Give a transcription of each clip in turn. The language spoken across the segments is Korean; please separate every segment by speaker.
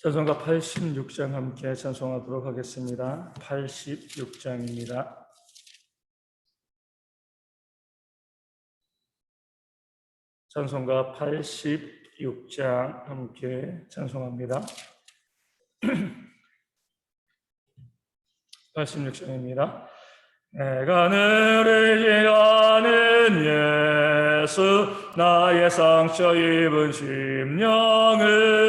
Speaker 1: 찬송가 86장 함께 찬송하도록 하겠습니다. 86장입니다. 찬송가 86장 함께 찬송합니다. 86장입니다. 내가 늘 의지하는 예수 나의 상처 입은 심령을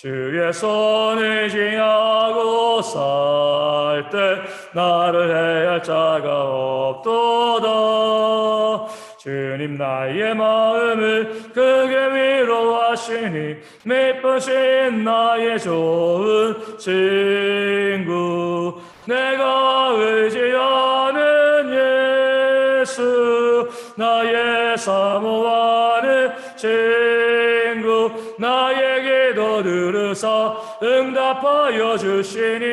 Speaker 1: 주의 손을 지하고 살 때 나를 해할 자가 없도다. 주님 나의 마음을 크게 위로하시니 미쁘신 나의 좋은 친구 내가 들으사 응답하여 주시니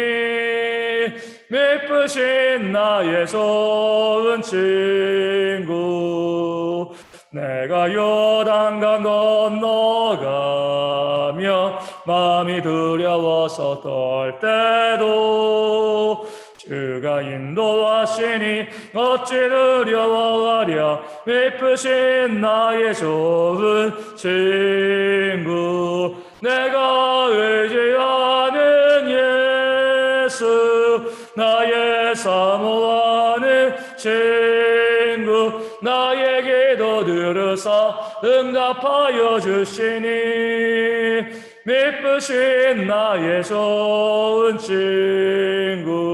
Speaker 1: 미쁘신 나의 좋은 친구 내가 요단강 건너가며 마음이 두려워서 떨 때도 주가 인도하시니 어찌 두려워하랴. 미쁘신 나의 좋은 친구 내가 의지하는 예수 나의 사모하는 친구 나의 기도 들으사 응답하여 주시니 미쁘신 나의 좋은 친구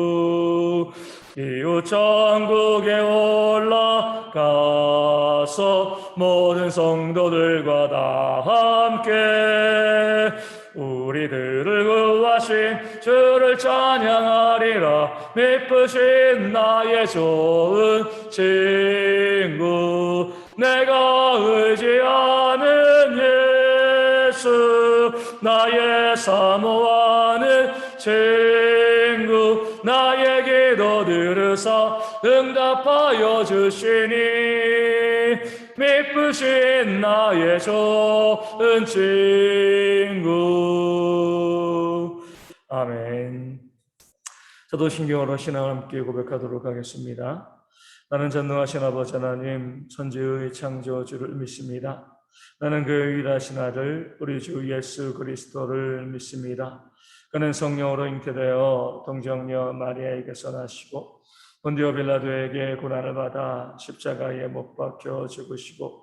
Speaker 1: 이웃 천국에 올라가서 모든 성도들과 다 함께 우리들을 구하신 주를 찬양하리라. 미쁘신 나의 좋은 친구 내가 의지하는 예수 나의 사모하는 친구 나의 기도 들으사 응답하여 주시니 미쁘신 나의 좋은 친구. 아멘. 저도 신경으로 신앙을 함께 고백하도록 하겠습니다. 나는 전능하신 아버지 하나님 천지의 창조주를 믿습니다. 나는 그 유일하신 아들 우리 주 예수 그리스도를 믿습니다. 그는 성령으로 잉태되어 동정녀 마리아에게서 나시고 본디오 빌라도에게 고난을 받아 십자가에 못 박혀 죽으시고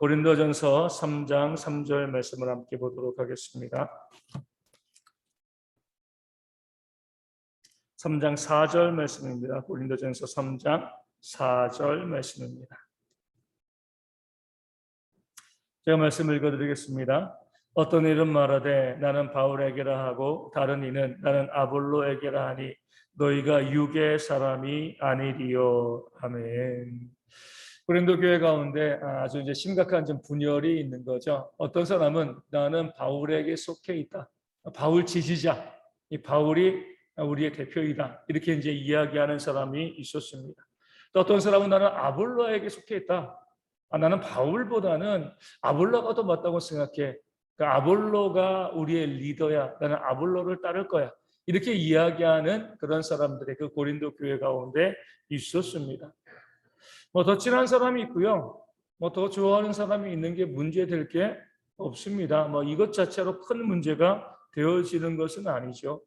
Speaker 1: 고린도전서 3장 3절 말씀을 함께 보도록 하겠습니다. 3장 4절 말씀입니다. 고린도전서 3장 4절 말씀입니다. 제가 말씀 읽어드리겠습니다. 어떤 이는 말하되 나는 바울에게라 하고 다른 이는 나는 아볼로에게라 하니 너희가 육의 사람이 아니리요. 아멘. 고린도 교회 가운데 아주 이제 심각한 좀 분열이 있는 거죠. 어떤 사람은 나는 바울에게 속해 있다. 바울 지지자. 이 바울이 우리의 대표이다. 이렇게 이제 이야기하는 사람이 있었습니다. 또 어떤 사람은 나는 아볼로에게 속해 있다. 아, 나는 바울보다는 아볼로가 더 맞다고 생각해. 그 아볼로가 우리의 리더야. 나는 아볼로를 따를 거야. 이렇게 이야기하는 그런 사람들의 그 고린도 교회 가운데 있었습니다. 뭐 더 친한 사람이 있고요. 뭐 더 좋아하는 사람이 있는 게 문제될 게 없습니다. 뭐 이것 자체로 큰 문제가 되어지는 것은 아니죠.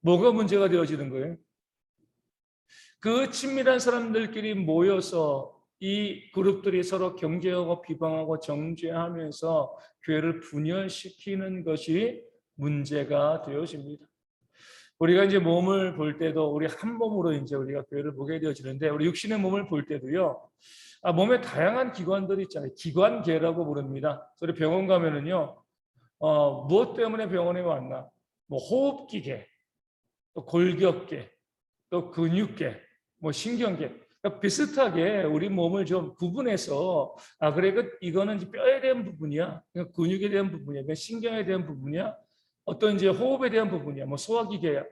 Speaker 1: 뭐가 문제가 되어지는 거예요? 그 친밀한 사람들끼리 모여서 이 그룹들이 서로 경쟁하고 비방하고 정죄하면서 교회를 분열시키는 것이 문제가 되어집니다. 우리가 이제 몸을 볼 때도 우리 한 몸으로 이제 우리가 교회를 보게 되어지는데 우리 육신의 몸을 볼 때도요. 아, 몸에 다양한 기관들이 있잖아요. 기관계라고 부릅니다. 우리 병원 가면은요. 어, 무엇 때문에 병원에 왔나? 뭐 호흡기계, 또 골격계, 또 근육계, 뭐 신경계. 그러니까 비슷하게 우리 몸을 좀 구분해서 아 그래 그 이거는 뼈에 대한 부분이야, 그러니까 근육에 대한 부분이야, 그러니까 신경에 대한 부분이야, 어떤 이제 호흡에 대한 부분이야, 뭐 소화기계야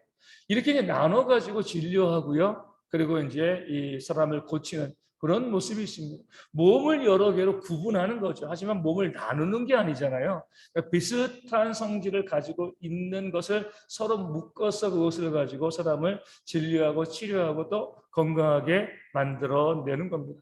Speaker 1: 이렇게 이제 나눠 가지고 진료하고요. 그리고 이제 이 사람을 고치는 그런 모습이 있습니다. 몸을 여러 개로 구분하는 거죠. 하지만 몸을 나누는 게 아니잖아요. 그러니까 비슷한 성질을 가지고 있는 것을 서로 묶어서 그것을 가지고 사람을 진료하고 치료하고 또 건강하게 만들어내는 겁니다.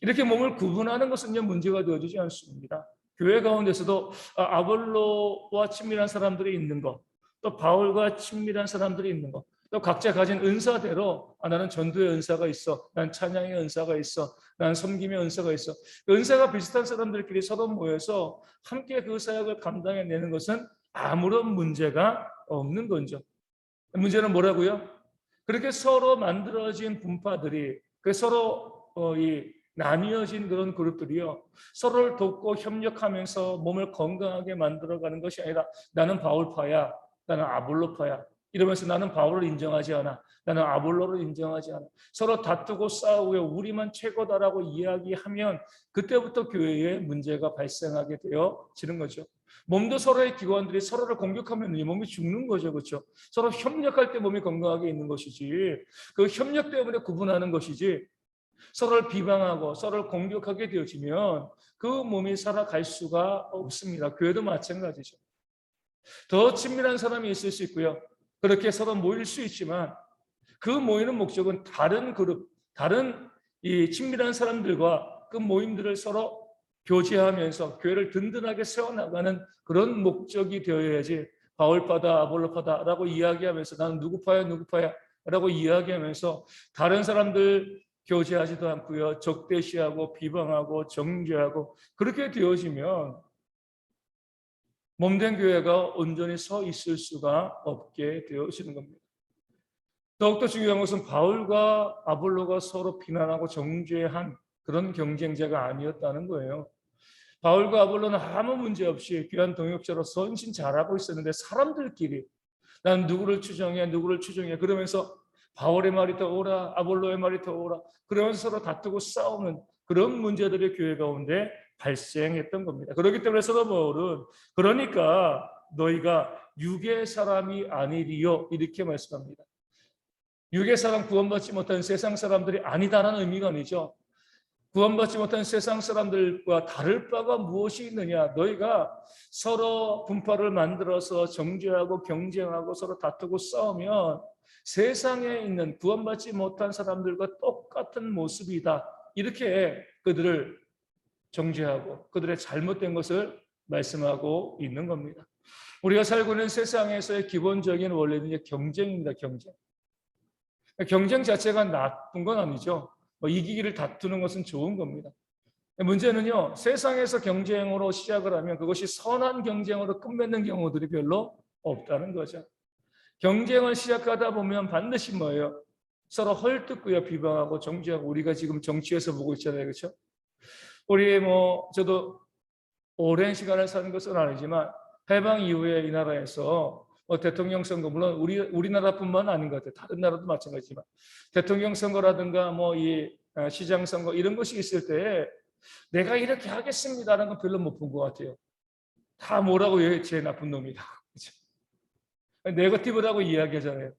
Speaker 1: 이렇게 몸을 구분하는 것은 문제가 되어지지 않습니다. 교회 가운데서도 아, 아볼로와 친밀한 사람들이 있는 것, 또 바울과 친밀한 사람들이 있는 것, 또 각자 가진 은사대로 아, 나는 전도의 은사가 있어, 난 찬양의 은사가 있어, 난 섬김의 은사가 있어. 그 은사가 비슷한 사람들끼리 서로 모여서 함께 그 사역을 감당해내는 것은 아무런 문제가 없는 거죠. 문제는 뭐라고요? 그렇게 서로 만들어진 분파들이 그 서로 어, 이 나뉘어진 그런 그룹들이요 서로를 돕고 협력하면서 몸을 건강하게 만들어가는 것이 아니라 나는 바울파야, 나는 아볼로파야, 이러면서 나는 바울을 인정하지 않아. 나는 아볼로를 인정하지 않아. 서로 다투고 싸우고 우리만 최고다라고 이야기하면 그때부터 교회에 문제가 발생하게 되어지는 거죠. 몸도 서로의 기관들이 서로를 공격하면 이 몸이 죽는 거죠. 그렇죠? 서로 협력할 때 몸이 건강하게 있는 것이지. 그 협력 때문에 구분하는 것이지. 서로를 비방하고 서로를 공격하게 되어지면 그 몸이 살아갈 수가 없습니다. 교회도 마찬가지죠. 더 친밀한 사람이 있을 수 있고요. 그렇게 서로 모일 수 있지만 그 모이는 목적은 다른 그룹, 다른 이 친밀한 사람들과 그 모임들을 서로 교제하면서 교회를 든든하게 세워나가는 그런 목적이 되어야지 바울파다 아볼로파다라고 이야기하면서 나는 누구파야 누구파야 라고 이야기하면서 다른 사람들 교제하지도 않고요 적대시하고 비방하고 정죄하고 그렇게 되어지면 몸된 교회가 온전히 서 있을 수가 없게 되어지는 겁니다. 더욱더 중요한 것은 바울과 아볼로가 서로 비난하고 정죄한 그런 경쟁자가 아니었다는 거예요. 바울과 아볼로는 아무 문제 없이 귀한 동역자로 선신 잘하고 있었는데 사람들끼리 난 누구를 추정해 누구를 추정해 그러면서 바울의 말이 더 오라 아볼로의 말이 더 오라 그러면서 서로 다투고 싸우는 그런 문제들이 교회 가운데 발생했던 겁니다. 그렇기 때문에 서로 바울은 그러니까 너희가 육의 사람이 아니리요 이렇게 말씀합니다. 육의 사람 구원받지 못한 세상 사람들이 아니다라는 의미가 아니죠. 구원받지 못한 세상 사람들과 다를 바가 무엇이 있느냐? 너희가 서로 분파를 만들어서 정죄하고 경쟁하고 서로 다투고 싸우면 세상에 있는 구원받지 못한 사람들과 똑같은 모습이다. 이렇게 그들을 정죄하고 그들의 잘못된 것을 말씀하고 있는 겁니다. 우리가 살고 있는 세상에서의 기본적인 원리는 경쟁입니다. 경쟁. 경쟁 자체가 나쁜 건 아니죠. 뭐 이기기를 다투는 것은 좋은 겁니다. 문제는요, 세상에서 경쟁으로 시작을 하면 그것이 선한 경쟁으로 끝맺는 경우들이 별로 없다는 거죠. 경쟁을 시작하다 보면 반드시 뭐예요? 서로 헐뜯고요, 비방하고 정죄하고 우리가 지금 정치에서 보고 있잖아요, 그렇죠? 우리 뭐 저도 오랜 시간을 사는 것은 아니지만 해방 이후에 이 나라에서 뭐 대통령 선거 물론 우리 우리나라뿐만 아닌 것 같아요. 다른 나라도 마찬가지지만 대통령 선거라든가 뭐 이 시장 선거 이런 것이 있을 때 내가 이렇게 하겠습니다라는 건 별로 못 본 것 같아요. 다 뭐라고 제 나쁜 놈이다. 네거티브라고 이야기하잖아요.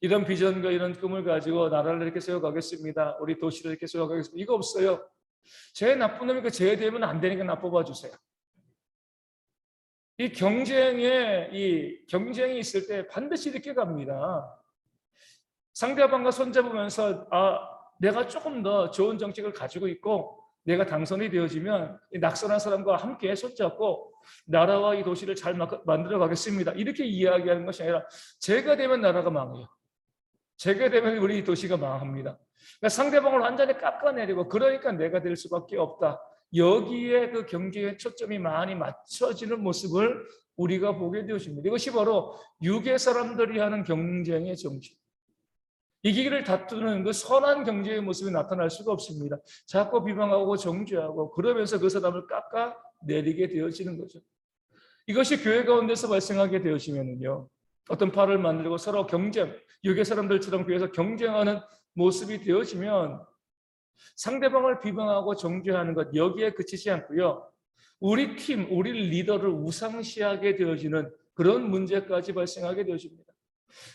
Speaker 1: 이런 비전과 이런 꿈을 가지고 나라를 이렇게 세워가겠습니다. 우리 도시를 이렇게 세워가겠습니다. 이거 없어요. 제 나쁜 놈이니까 제 되면 안 되니까 나 뽑아주세요. 이 경쟁에 이 경쟁이 있을 때 반드시 이렇게 갑니다. 상대방과 손잡으면서 아 내가 조금 더 좋은 정책을 가지고 있고 내가 당선이 되어지면 이 낙선한 사람과 함께 손잡고 나라와 이 도시를 잘 마- 만들어 가겠습니다. 이렇게 이야기하는 것이 아니라 제가 되면 나라가 망해요. 제가 되면 우리 도시가 망합니다. 그러니까 상대방을 완전히 깎아내리고 그러니까 내가 될 수밖에 없다. 여기에 그 경제의 초점이 많이 맞춰지는 모습을 우리가 보게 되어집니다. 이것이 바로 유괴 사람들이 하는 경쟁의 정신. 이기기를 다투는 그 선한 경제의 모습이 나타날 수가 없습니다. 자꾸 비방하고 정죄하고 그러면서 그 사람을 깎아 내리게 되어지는 거죠. 이것이 교회 가운데서 발생하게 되어지면은요. 어떤 팔을 만들고 서로 경쟁, 유괴 사람들처럼 교회에서 경쟁하는 모습이 되어지면 상대방을 비방하고 정죄하는 것 여기에 그치지 않고요. 우리 팀, 우리 리더를 우상시하게 되어지는 그런 문제까지 발생하게 되어집니다.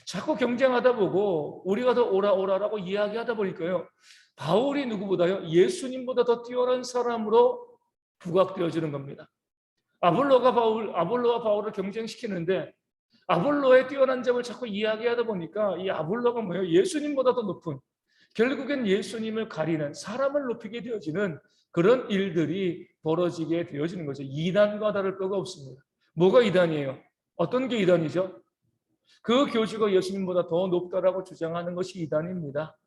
Speaker 1: 자꾸 경쟁하다 보고 우리가 더 오라 오라라고 이야기하다 보니까요. 바울이 누구보다요 예수님보다 더 뛰어난 사람으로 부각되어지는 겁니다. 아볼로가 바울, 아볼로와 바울을 경쟁시키는데 아볼로의 뛰어난 점을 자꾸 이야기하다 보니까 이 아볼로가 뭐예요? 예수님보다 더 높은 결국엔 예수님을 가리는 사람을 높이게 되어지는 그런 일들이 벌어지게 되어지는 거죠. 이단과 다를 바가 없습니다. 뭐가 이단이에요? 어떤 게 이단이죠? 그 교주가 예수님보다 더 높다라고 주장하는 것이 이단입니다.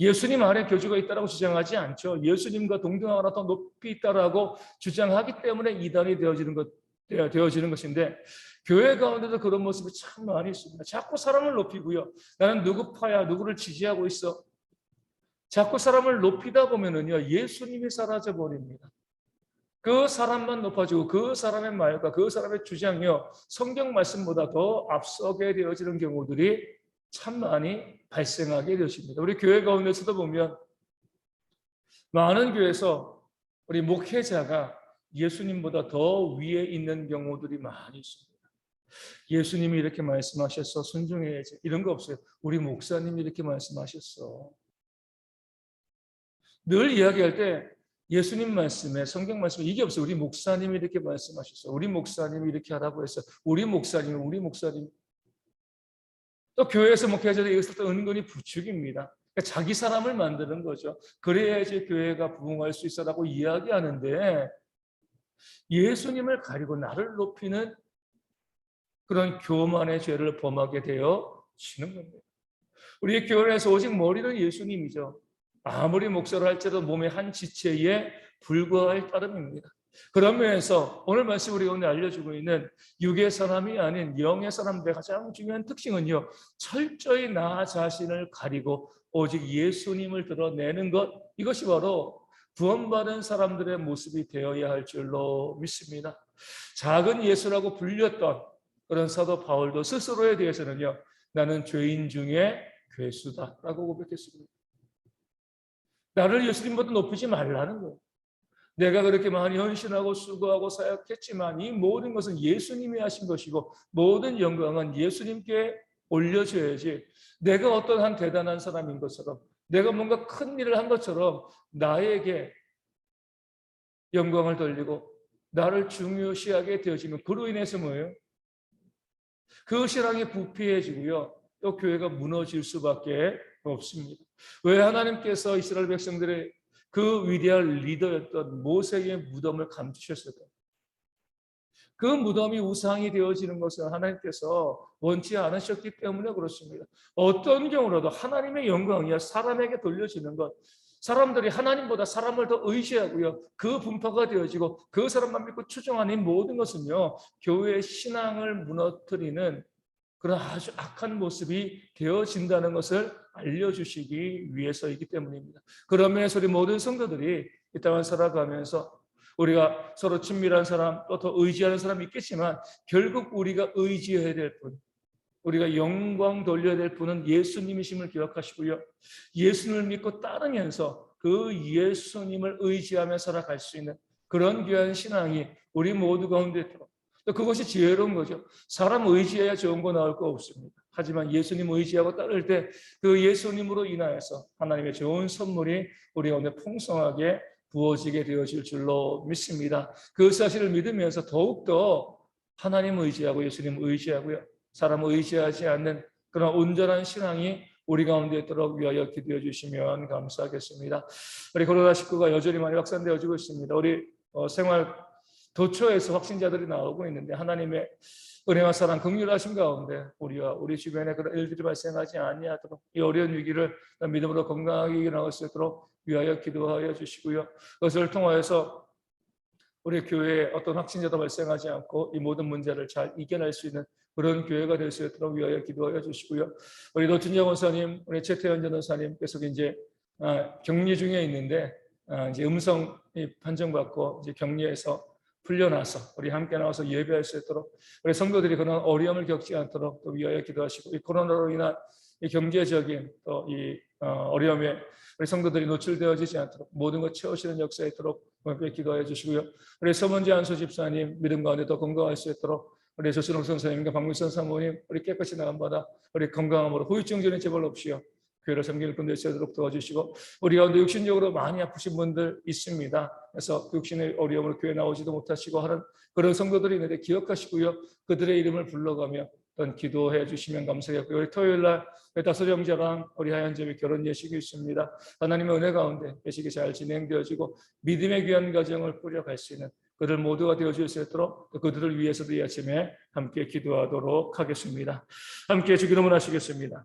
Speaker 1: 예수님 아래 교주가 있다라고 주장하지 않죠. 예수님과 동등하거나 더 높이 있다라고 주장하기 때문에 이단이 되어지는 것 되어지는 것인데 교회 가운데도 그런 모습이 참 많이 있습니다. 자꾸 사람을 높이고요. 나는 누구 파야, 누구를 지지하고 있어. 자꾸 사람을 높이다 보면은요 예수님이 사라져 버립니다. 그 사람만 높아지고 그 사람의 말과 그 사람의 주장이요 성경 말씀보다 더 앞서게 되어지는 경우들이 참 많이 발생하게 되십니다. 우리 교회 가운데서도 보면 많은 교회에서 우리 목회자가 예수님보다 더 위에 있는 경우들이 많이 있습니다. 예수님이 이렇게 말씀하셨어 순종해야지 이런 거 없어요. 우리 목사님이 이렇게 말씀하셨어. 늘 이야기할 때 예수님 말씀에 성경 말씀에 이게 없어요. 우리 목사님이 이렇게 말씀하셨어. 우리 목사님이 이렇게 하라고 했어. 우리 목사님, 우리 목사님. 또 교회에서 목회자들 이것을 또 은근히 부추깁니다. 그러니까 자기 사람을 만드는 거죠. 그래야지 교회가 부흥할 수 있어라고 이야기하는데 예수님을 가리고 나를 높이는 그런 교만의 죄를 범하게 되어 지는 겁니다. 우리 교회에서 오직 머리는 예수님이죠. 아무리 목사를 할지라도 몸의 한 지체에 불과할 따름입니다. 그런 면에서 오늘 말씀 우리가 오늘 알려주고 있는 육의 사람이 아닌 영의 사람들의 가장 중요한 특징은요. 철저히 나 자신을 가리고 오직 예수님을 드러내는 것 이것이 바로 구원받은 사람들의 모습이 되어야 할 줄로 믿습니다. 작은 예수라고 불렸던 그런 사도 바울도 스스로에 대해서는요. 나는 죄인 중에 괴수다라고 고백했습니다. 나를 예수님보다 높이지 말라는 거예요. 내가 그렇게 많이 헌신하고 수고하고 사역했지만 이 모든 것은 예수님이 하신 것이고 모든 영광은 예수님께 올려줘야지 내가 어떤 한 대단한 사람인 것처럼 내가 뭔가 큰 일을 한 것처럼 나에게 영광을 돌리고 나를 중요시하게 되어지면 그로 인해서 뭐예요? 그 신앙이 부패해지고요. 또 교회가 무너질 수밖에 없습니다. 왜 하나님께서 이스라엘 백성들의 그 위대한 리더였던 모세의 무덤을 감추셨을까요? 그 무덤이 우상이 되어지는 것은 하나님께서 원치 않으셨기 때문에 그렇습니다. 어떤 경우라도 하나님의 영광이야 사람에게 돌려지는 것. 사람들이 하나님보다 사람을 더 의지하고요. 그 분파가 되어지고 그 사람만 믿고 추종하는 모든 것은요. 교회의 신앙을 무너뜨리는 그런 아주 악한 모습이 되어진다는 것을 알려주시기 위해서이기 때문입니다. 면에서 우리 모든 성도들이 이 땅을 살아가면서 우리가 서로 친밀한 사람 또 더 의지하는 사람이 있겠지만 결국 우리가 의지해야 될 분, 우리가 영광 돌려야 될 분은 예수님이심을 기억하시고요. 예수님을 믿고 따르면서 그 예수님을 의지하며 살아갈 수 있는 그런 귀한 신앙이 우리 모두 가운데 있도록 또 그것이 지혜로운 거죠. 사람 의지해야 좋은 거 나올 거 없습니다. 하지만 예수님 의지하고 따를 때 그 예수님으로 인하여서 하나님의 좋은 선물이 우리 가운데 풍성하게 부어지게 되어질 줄로 믿습니다. 그 사실을 믿으면서 더욱더 하나님 의지하고 예수님 의지하고요. 사람 의지하지 않는 그런 온전한 신앙이 우리 가운데 있도록 위하여 기도해 주시면 감사하겠습니다. 우리 코로나 19가 여전히 많이 확산되어지고 있습니다. 우리 어, 생활 도처에서 확진자들이 나오고 있는데 하나님의 은혜와 사랑, 긍휼하심 가운데 우리와 우리 주변에 그런 일들이 발생하지 아니하도록 이 어려운 위기를 믿음으로 건강하게 이겨나갈 수 있도록 위하여 기도하여 주시고요. 그것을 통하여서 우리 교회에 어떤 확진자도 발생하지 않고 이 모든 문제를 잘 이겨낼 수 있는 그런 교회가 될 수 있도록 위하여 기도하여 주시고요. 우리 노준영 원사님, 우리 최태현 전도사님 계속 이제 아, 격리 중에 있는데 아, 이제 음성이 판정받고 이제 격리에서 풀려나서 우리 함께 나와서 예배할 수 있도록 우리 성도들이 그런 어려움을 겪지 않도록 또 위하여 기도하시고 이 코로나로 인한 이 경제적인 또 이 어려움에 우리 성도들이 노출되어지지 않도록 모든 것 채우시는 역사에 있도록 함께 기도하여 주시고요. 우리 서문지 안수 집사님 믿음 가운데 더 건강할 수 있도록 우리 조순홍 선생님과 박민선 사모님 우리 깨끗이 나간 바다 우리 건강함으로 후유증 전에 재발 없이요. 교회를 섬기는 분들 되도록 도와주시고 우리 가운데 육신적으로 많이 아프신 분들 있습니다. 그래서 그 육신의 어려움을 교회 나오지도 못하시고 하는 그런 성도들이 있는데 기억하시고요. 그들의 이름을 불러가며 어떤 기도해 주시면 감사하겠고요. 우리 토요일 날 다섯 형제랑 우리 하얀점이 결혼 예식이 있습니다. 하나님의 은혜 가운데 예식이 잘 진행되어지고 믿음의 귀한 가정을 꾸려갈 수 있는 그들 모두가 되어줄 수 있도록 또 그들을 위해서도 이 아침에 함께 기도하도록 하겠습니다. 함께 주기도문 하시겠습니다.